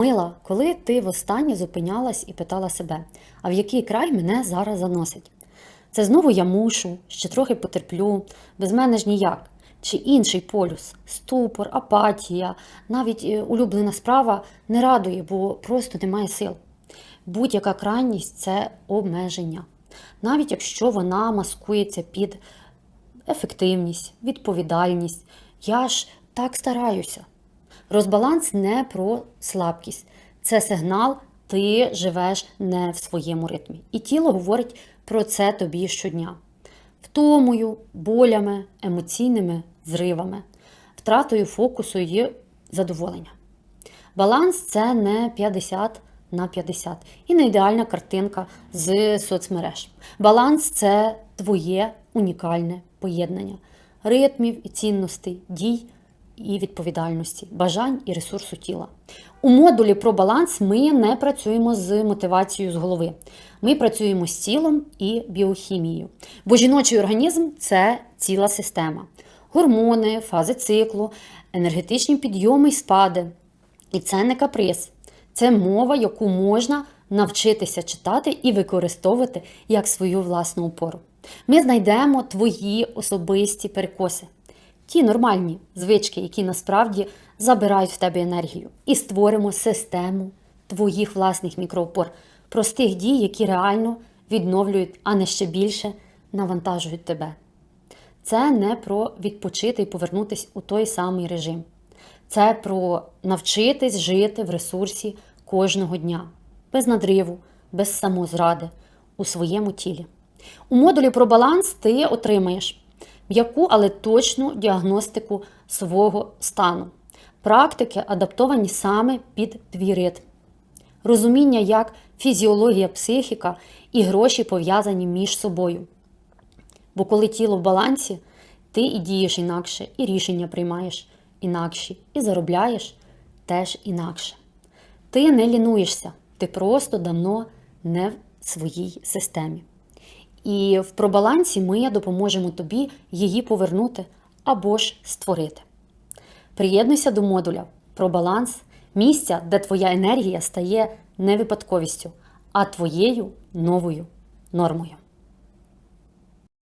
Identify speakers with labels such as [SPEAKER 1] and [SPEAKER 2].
[SPEAKER 1] Мила, коли ти востаннє зупинялась і питала себе, а в який край мене зараз заносить? Це знову я мушу, ще трохи потерплю, без мене ж ніяк. Чи інший полюс, ступор, апатія, навіть е, улюблена справа не радує, бо просто немає сил. Будь-яка крайність це обмеження, навіть якщо вона маскується під ефективність, відповідальність. Я ж так стараюся. Розбаланс не про слабкість, це сигнал, ти живеш не в своєму ритмі. І тіло говорить про це тобі щодня. Втомою, болями, емоційними зривами, втратою фокусу і задоволення. Баланс це не 50 на 50 і не ідеальна картинка з соцмереж. Баланс це твоє унікальне поєднання ритмів і цінностей, дій і відповідальності, бажань і ресурсу тіла. У модулі про баланс ми не працюємо з мотивацією з голови. Ми працюємо з тілом і біохімією. Бо жіночий організм це ціла система. Гормони, фази циклу, енергетичні підйоми і спади. І це не каприз, це мова, яку можна навчитися читати і використовувати як свою власну опору. Ми знайдемо твої особисті перекоси, ті нормальні звички, які насправді забирають в тебе енергію, і створимо систему твоїх власних мікроопор, простих дій, які реально відновлюють, а не ще більше навантажують тебе. Це не про відпочити і повернутися у той самий режим. Це про навчитись жити в ресурсі кожного дня, без надриву, без самозради у своєму тілі. У модулі про баланс ти отримаєш м'яку, але точну діагностику свого стану, практики, адаптовані саме під твій ритм, розуміння, як фізіологія, психіка і гроші пов'язані між собою. Бо коли тіло в балансі, ти і дієш інакше, і рішення приймаєш інакші, і заробляєш теж інакше. Ти не лінуєшся, ти просто давно не в своїй системі. І в пробалансі ми допоможемо тобі її повернути або ж створити. Приєднуйся до модуля про баланс, місця, де твоя енергія стає не випадковістю, а твоєю новою нормою.